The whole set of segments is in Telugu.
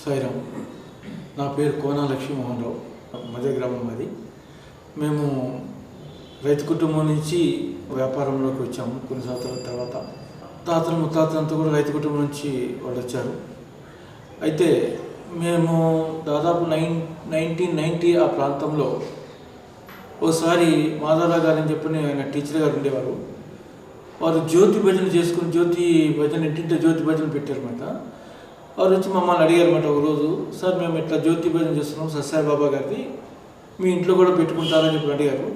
సాయిరామ్ నా పేరు కోనా లక్ష్మీమోహన్ రావు మధ్య గ్రామం అది. మేము రైతు కుటుంబం నుంచి వ్యాపారంలోకి వచ్చాము కొన్ని సంవత్సరాల తర్వాత. తాతలు ముత్తాతలంతా కూడా రైతు కుటుంబం నుంచి వాళ్ళు వచ్చారు. అయితే మేము దాదాపు నైన్ నైన్టీన్ నైంటీ ఆ ప్రాంతంలో ఓసారి మాధవరావు గారు అని చెప్పిన ఆయన టీచర్ గారు ఉండేవారు. వారు జ్యోతి భజన చేసుకుని జ్యోతి భజన ఇంటింటి జ్యోతి భజన పెట్టారన్నమాట. వారు వచ్చి మమ్మల్ని అడిగారన్నమాట ఒకరోజు సార్ మేము ఇట్లా జ్యోతి భజన చేస్తున్నాం సత్సాయి బాబా గారిది మీ ఇంట్లో కూడా పెట్టుకుంటారని చెప్పి అడిగారు.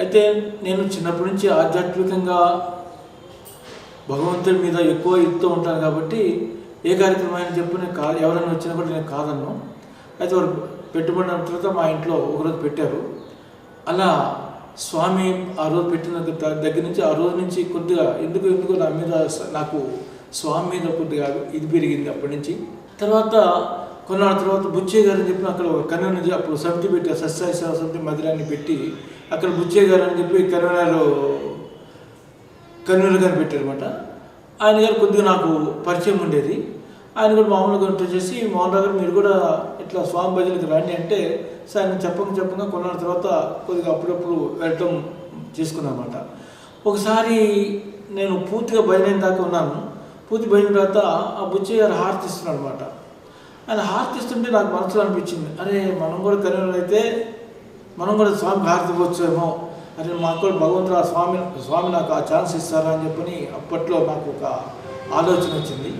అయితే నేను చిన్నప్పటి నుంచి ఆధ్యాత్మికంగా భగవంతుడి మీద ఎక్కువ ఇస్తూ ఉంటాను కాబట్టి ఏ కార్యక్రమం అని చెప్పి నేను కా ఎవరైనా వచ్చినా కూడా నేను కాదన్ను. అయితే వారు పెట్టుబడిన తర్వాత మా ఇంట్లో ఒకరోజు పెట్టారు. అలా స్వామి ఆ రోజు పెట్టిన దగ్గర నుంచి ఆ రోజు నుంచి కొద్దిగా ఎందుకు ఎందుకు నా మీద నాకు స్వామి మీద కొద్దిగా ఇది పెరిగింది అప్పటి నుంచి. తర్వాత కొన్నాళ్ళ తర్వాత బుచ్చయ్య గారు అని చెప్పి అక్కడ ఒక నుంచి అప్పుడు సమితి పెట్టి సత్సాయి సేవ సమితి మందిరాన్ని పెట్టి అక్కడ బుచ్చయ్య గారు అని చెప్పి కన్వీనర్ కన్వీనర్ గారు పెట్టారనమాట ఆయన గారు కొద్దిగా నాకు పరిచయం ఉండేది. ఆయన కూడా మామూలుగా ఉంటూ చేసి మోహన్ రావు గారు మీరు కూడా ఇట్లా స్వామి భజనకి రండి. అంటే సార్ ఆయన చెప్పక చెప్పక కొన్నాళ్ళ తర్వాత కొద్దిగా అప్పుడప్పుడు వెళ్ళటం చేసుకున్నానమాట ఒకసారి నేను పూర్తిగా భజన దాకా ఉన్నాను. పూర్తి భజన తర్వాత ఆ బుచ్చయ్య గారు హారతి ఇస్తున్నాడు అనమాట ఆయన హారతి ఇస్తుంటే నాకు మనసులో అనిపించింది. అరే మనం కూడా కన్వీనర్ అయితే మనం కూడా స్వామికి హారతి అరే మాకు కూడా భగవంతుడు ఆ స్వామి స్వామి నాకు ఆ ఛాన్స్ ఇస్తారా అని చెప్పని అప్పట్లో నాకు ఒక ఆలోచన వచ్చింది.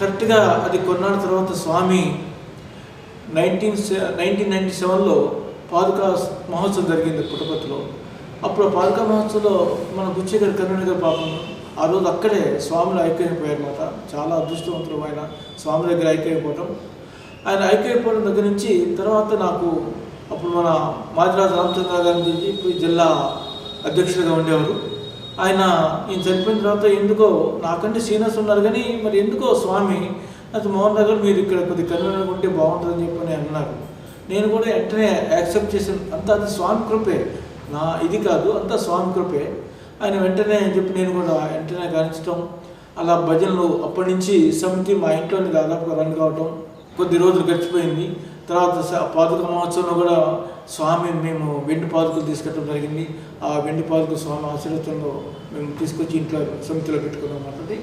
కరెక్ట్గా అది కొన్నాళ్ళ తర్వాత స్వామి నైన్టీన్ నైన్టీన్ నైన్టీ సెవెన్లో పాదుకా మహోత్సవం జరిగింది పుట్టపతిలో అప్పుడు ఆ మహోత్సవంలో మన గుచ్చి గారు కరుణ గారు పాపం ఆ రోజు అక్కడే స్వామిలో ఐక్యమైపోయారన్నమాట. చాలా అదృష్టవంతులు ఆయన స్వామి దగ్గర ఐక్యమైపోవటం. ఆయన ఐక్యమైపోవడం దగ్గర నుంచి తర్వాత నాకు అప్పుడు మన మాదిరాజు రామచంద్ర గారి గురించి ఇప్పుడు జిల్లా అధ్యక్షుడిగా ఉండేవారు. ఆయన ఈయన చనిపోయిన తర్వాత ఎందుకో నాకంటే సీనియర్స్ ఉన్నారు కానీ మరి ఎందుకో స్వామి అది మోహన్ నగర్ మీరు ఇక్కడ కొద్ది కన్వీనర్ ఉంటే బాగుంటుందని చెప్పని అన్నారు. నేను కూడా వెంటనే యాక్సెప్ట్ చేశాను. అంత అది స్వామి కృపే. నా ఇది కాదు అంతా స్వామి కృపే. ఆయన వెంటనే అని చెప్పి నేను కూడా వెంటనే గానించడం అలా భజనలు అప్పటి నుంచి సమితి మా ఇంట్లోని దాదాపుగా రన్ కావటం. కొద్ది రోజులు గడిచిపోయింది. తర్వాత పాదుక మహోత్సవంలో కూడా స్వామి మేము వెండి పాదుకలు తీసుకెళ్ళడం జరిగింది. ఆ వెండి పాదుకలు స్వామి ఆశీర్వచనంలో మేము తీసుకొచ్చి ఇంట్లో సమితిలో పెట్టుకున్నాం అన్నది.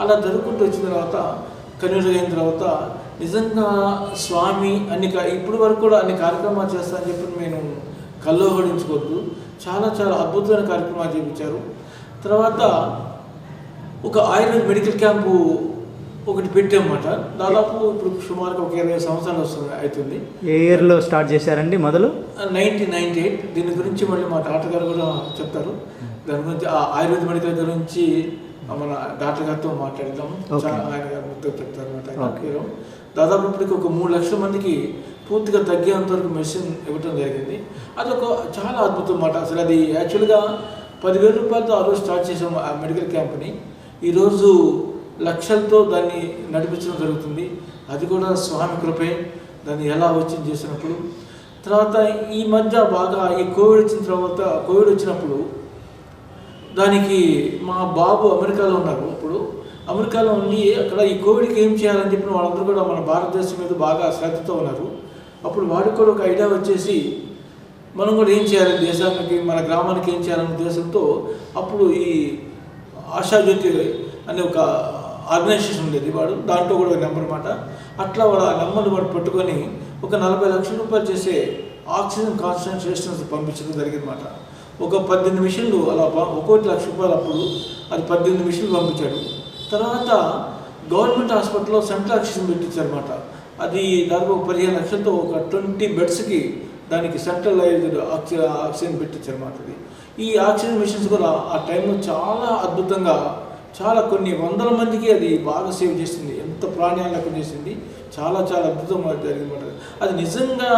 అలా జరుగుకుంటూ వచ్చిన తర్వాత కన్వీనర్ అయిన తర్వాత నిజంగా స్వామి అన్ని ఇప్పటి వరకు కూడా అన్ని కార్యక్రమాలు చేస్తానని చెప్పి నేను కల్లోహడించుకోవద్దు చాలా చాలా అద్భుతమైన కార్యక్రమాలు చేయించారు తర్వాత ఒక ఆయుర్వేద మెడికల్ క్యాంపు ఒకటి పెట్టామన్నమాట. దాదాపు ఇప్పుడు సుమారుగా ఒక ఇరవై సంవత్సరాలు వస్తుంది అవుతుంది. ఏ ఇయర్లో స్టార్ట్ చేశారండి మొదలు? Nineteen ninety eight. దీని గురించి మళ్ళీ మా డాక్టర్ గారు కూడా చెప్తారు. దాని గురించి ఆ ఆయుర్వేద మెడికల్ గురించి మన డాక్టర్ గారితో మాట్లాడదాం Okay. చాలా ఆయన గారు చెప్తారు. దాదాపు ఇప్పటికి ఒక మూడు లక్షల మందికి పూర్తిగా తగ్గేంతవరకు మెడిసిన్ మెషిన్ ఇవ్వటం జరిగింది. అదొక చాలా అద్భుతం మాట అసలు అది యాక్చువల్గా పదివేల రూపాయలతో ఆ రోజు స్టార్ట్ చేసాం ఆ మెడికల్ క్యాంప్ని. ఈరోజు లక్షలతో దాన్ని నడిపించడం జరుగుతుంది. అది కూడా స్వామి కృపే. దాన్ని ఎలా వచ్చింది చేసినప్పుడు తర్వాత ఈ మధ్య బాగా ఈ కోవిడ్ వచ్చిన తర్వాత కోవిడ్ వచ్చినప్పుడు దానికి మా బాబు అమెరికాలో ఉన్నారు అప్పుడు అమెరికాలో ఉండి అక్కడ ఈ కోవిడ్కి ఏం చేయాలని చెప్పిన వాళ్ళందరూ కూడా మన భారతదేశం మీద బాగా శ్రద్ధతో ఉన్నారు. అప్పుడు వాడికి కూడా ఒక ఐడియా వచ్చేసి మనం కూడా ఏం చేయాలి? దేశానికి మన గ్రామానికి ఏం చేయాలనే ఉద్దేశంతో అప్పుడు ఈ ఆశాజ్యోతి అనే ఒక ఆర్గనైజేషన్ ఉండేది వాడు. దాంట్లో కూడా ఒక నెంబర్ అనమాట అట్లా వాడు ఆ నెంబర్ని వాడు పట్టుకొని ఒక నలభై లక్షల రూపాయలు చేసే ఆక్సిజన్ కాన్సన్ట్రేషన్స్ పంపించడం జరిగిందన్నమాట. ఒక పద్దెనిమిది మిషన్లు అలా ఒక్కోటి లక్ష రూపాయలు అప్పుడు అది పద్దెనిమిది మిషన్లు పంపించాడు. తర్వాత గవర్నమెంట్ హాస్పిటల్లో సెంట్రల్ ఆక్సిజన్ పెట్టించారన్నమాట. అది దాదాపు పదిహేను లక్షలతో ఒక ట్వంటీ బెడ్స్కి దానికి సెంట్రలైజ్డ్ ఆక్సి ఆక్సిజన్ పెట్టించారన్నమాట అది. ఈ ఆక్సిజన్ మిషన్స్ కూడా ఆ టైంలో చాలా అద్భుతంగా చాలా కొన్ని వందల మందికి అది బాగా సేవ్ చేసింది. ఎంత ప్రాణాలు లెక్క చేసింది. చాలా చాలా అద్భుతంగా జరిగిందన్నమాట అది. నిజంగా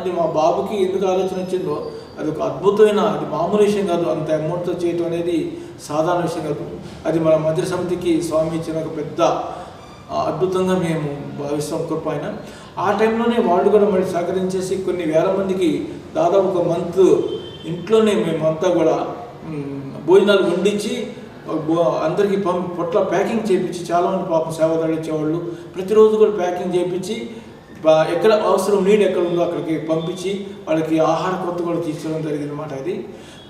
అది మా బాబుకి ఎందుకు ఆలోచన వచ్చిందో అది ఒక అద్భుతమైన అది మామూలు విషయం కాదు. అంత అమౌంట్తో చేయటం అనేది సాధారణ విషయం కాదు. అది మన మందిర సమితికి స్వామి ఇచ్చిన ఒక పెద్ద అద్భుతంగా మేము భావిస్తాం కృప ఆయన ఆ టైంలోనే వాళ్ళు కూడా మళ్ళీ సహకరించేసి కొన్ని వేల మందికి దాదాపు ఒక మంత్ ఇంట్లోనే మేమంతా కూడా భోజనాలు వండించి అందరికీ పం పొట్ల ప్యాకింగ్ చేయించి చాలామంది పాపం సేవ తరలించేవాళ్ళు ప్రతిరోజు కూడా ప్యాకింగ్ చేయించి ఎక్కడ అవసరం నీడ్ ఎక్కడ ఉందో అక్కడికి పంపించి వాళ్ళకి ఆహార కొత్త కూడా తీసుకోవడం జరిగింది అనమాట ఇది.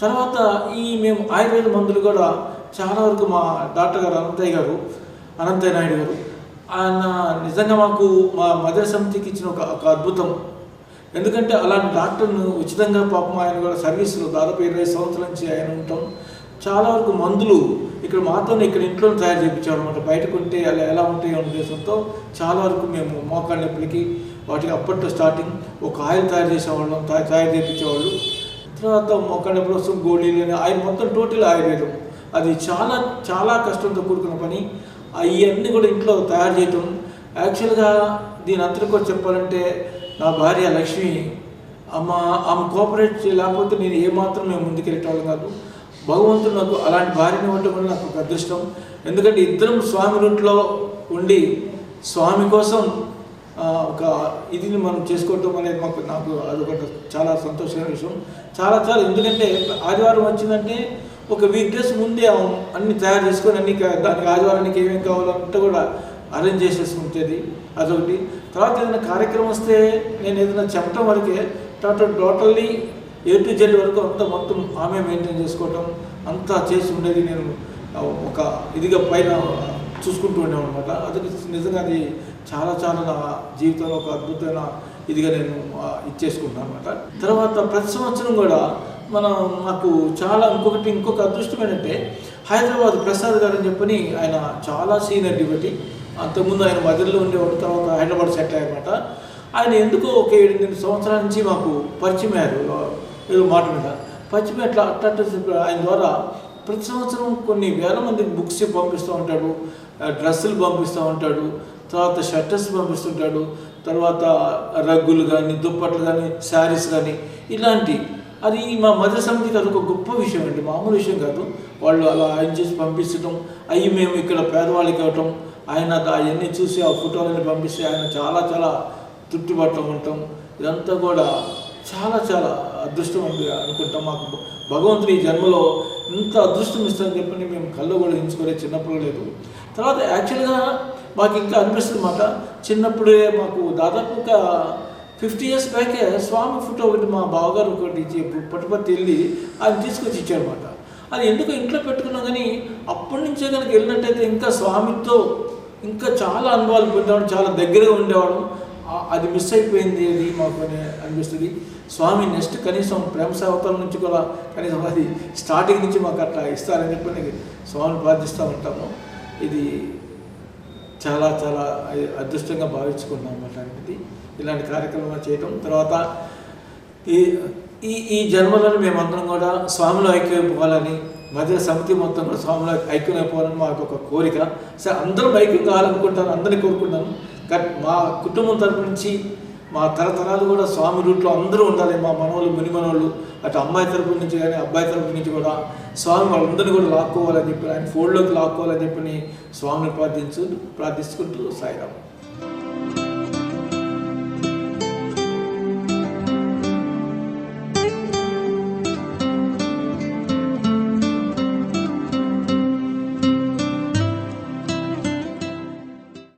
తర్వాత ఈ మేము ఆయుర్వేద మందులు కూడా చాలా వరకు మా డాక్టర్ గారు అనంతయ్య గారు అనంతయ్య నాయుడు గారు ఆయన నిజంగా మాకు మా మదర్ సమితికి ఇచ్చిన ఒక ఒక అద్భుతం. ఎందుకంటే అలాంటి డాక్టర్ను ఉచితంగా పాపం ఆయన కూడా సర్వీసులో దాదాపు ఇరవై సంవత్సరాల నుంచి ఆయన ఉంటాం. చాలా వరకు మందులు ఇక్కడ మాత్రం ఇక్కడ ఇంట్లో తయారు చేయించాడు అనమాట బయటకు ఉంటే అలా ఎలా ఉంటాయో ఉద్దేశంతో చాలా వరకు మేము మోకాళ్ళ నొప్పులకి వాటికి అప్పట్లో స్టార్టింగ్ ఒక ఆయిల్ తయారు చేసేవాళ్ళం తయా- తయారు చేయించేవాళ్ళు. తర్వాత మోకాళ్ళ నొప్పులు వస్తుంది గోళీలు అని ఆయన మొత్తం టోటల్ ఆయుర్వేదం. అది చాలా చాలా కష్టంతో కూడుకున్న పని. అవన్నీ కూడా ఇంట్లో తయారు చేయటం. యాక్చువల్గా దీని అంతటి కూడా చెప్పాలంటే నా భార్య లక్ష్మి అమ్మ ఆమె కోఆపరేట్ లేకపోతే నేను ఏమాత్రం మేము ముందుకెళ్ళేటవాళ్ళం కాదు. భగవంతుడు నాకు అలాంటి భార్యని ఉండటం వల్ల నాకు ఒక అదృష్టం. ఎందుకంటే ఇద్దరం స్వామి రూట్లో ఉండి స్వామి కోసం ఒక ఇదిని మనం చేసుకోవటం అనేది మాకు నాకు అదొకటి చాలా సంతోషమైన విషయం. చాలా చాలా ఎందుకంటే ఆదివారం వచ్చిందంటే ఒక వీక్ డేస్ ముందే అన్ని తయారు చేసుకొని అన్ని దానికి ఆదివారానికి ఏమేమి కావాలంటే కూడా అరేంజ్ చేసేసుకుంటేది అదొకటి. తర్వాత ఏదైనా కార్యక్రమం వస్తే నేను ఏదైనా చెప్పటం వరకే total totally A to Z వరకు అంతా మొత్తం ఆమె మెయింటైన్ చేసుకోవటం అంతా చేసి ఉండేది నేను ఒక ఇదిగా పైన చూసుకుంటూ ఉండేవాడు అనమాట అది నిజంగా అది చాలా చాలా నా జీవితంలో ఒక అద్భుతమైన ఇదిగా నేను ఇచ్చేసుకుంటాను అనమాట తర్వాత ప్రతి సంవత్సరం కూడా మనం నాకు చాలా ఇంకొకటి ఇంకొక అదృష్టం ఏంటంటే హైదరాబాద్ ప్రసాద్ గారు అని చెప్పని ఆయన చాలా సీనియర్ డిబేటి అంతకుముందు ఆయన మధ్యలో ఉండేవాడు తర్వాత హైదరాబాద్ సెటిల్ అయ్యారన్నమాట. ఆయన ఎందుకో ఒక ఏడెనిమిది సంవత్సరాల నుంచి మాకు పరిచయం అయ్యారు. ఏదో మాట మీద. పరిచయం అట్లా అట్లా ఆయన ద్వారా ప్రతి సంవత్సరం కొన్ని వేల మందికి బుక్స్ పంపిస్తూ ఉంటాడు. డ్రెస్సులు పంపిస్తూ ఉంటాడు. తర్వాత షర్టర్స్ పంపిస్తుంటాడు తర్వాత రగ్గులు కానీ దుప్పట్లు కానీ శారీస్ కానీ ఇలాంటి అది మా మధ్య సమితికి అది ఒక గొప్ప విషయం అండి మామూలు విషయం కాదు. వాళ్ళు అలా ఆయన చేసి పంపించడం అవి మేము ఇక్కడ పేదవాళ్ళకి ఇవ్వటం ఆయన అవన్నీ చూసి ఆ ఫోటోలని పంపిస్తే ఆయన చాలా చాలా తృప్తిపడటం ఉంటాం ఇదంతా కూడా చాలా చాలా అదృష్టం అని అనుకుంటాం మాకు. భగవంతుడు ఈ జన్మలో ఇంత అదృష్టం ఇస్తారని చెప్పని మేము కళ్ళు కూడా ఎంచుకోలేదు చిన్నప్పుడు లేదు. తర్వాత యాక్చువల్గా మాకు ఇంకా అనిపిస్తుంది మాట. చిన్నప్పుడే మాకు దాదాపు ఒక ఫిఫ్టీ ఇయర్స్ బ్యాకే స్వామి ఫోటో ఒకటి మా బావగారు ఒకటి ఇచ్చి పట్టుపత్తి వెళ్ళి ఆయన తీసుకొచ్చి ఇచ్చాడనమాట అది ఎందుకు ఇంట్లో పెట్టుకున్నా కానీ అప్పటి నుంచే కనుక వెళ్ళినట్టయితే ఇంకా స్వామితో ఇంకా చాలా అనుభవాలు పొందేవాడు చాలా దగ్గరగా ఉండేవాడు అది మిస్ అయిపోయింది అది మాకు అని అనిపిస్తుంది. స్వామి నెక్స్ట్ కనీసం ప్రేమ సేవతల నుంచి కూడా కనీసం అది స్టార్టింగ్ నుంచి మాకు అట్లా ఇస్తారని చెప్పి స్వామిని ప్రార్థిస్తూ ఉంటాము. ఇది చాలా చాలా అదృష్టంగా భావించుకున్నాం అన్నమాట. అనేది ఇలాంటి కార్యక్రమాలు చేయటం. తర్వాత ఈ ఈ ఈ జన్మలను మేమందరం కూడా స్వాములు ఐక్యమైపోవాలని మధ్య సమితి మొత్తం కూడా స్వామిలో ఐక్యమైపోవాలని మాకు ఒక కోరిక. సరే అందరం ఐక్యం కావాలనుకుంటాను అందరినీ కోరుకుంటాను కానీ మా కుటుంబం తరపు నుంచి మా తరతరాలు కూడా స్వామి రూట్లో అందరూ ఉండాలి. మా మనవాళ్ళు ముని మనవాళ్ళు అటు అమ్మాయి తరపు నుంచి కానీ అబ్బాయి తరపు నుంచి కూడా స్వామి వాళ్ళందరినీ కూడా లాక్కోవాలని చెప్పి ఆయన ఫోన్లోకి లాక్కోవాలని చెప్పి స్వామిని ప్రార్థించు ప్రార్థించుకుంటూ సాయిరాము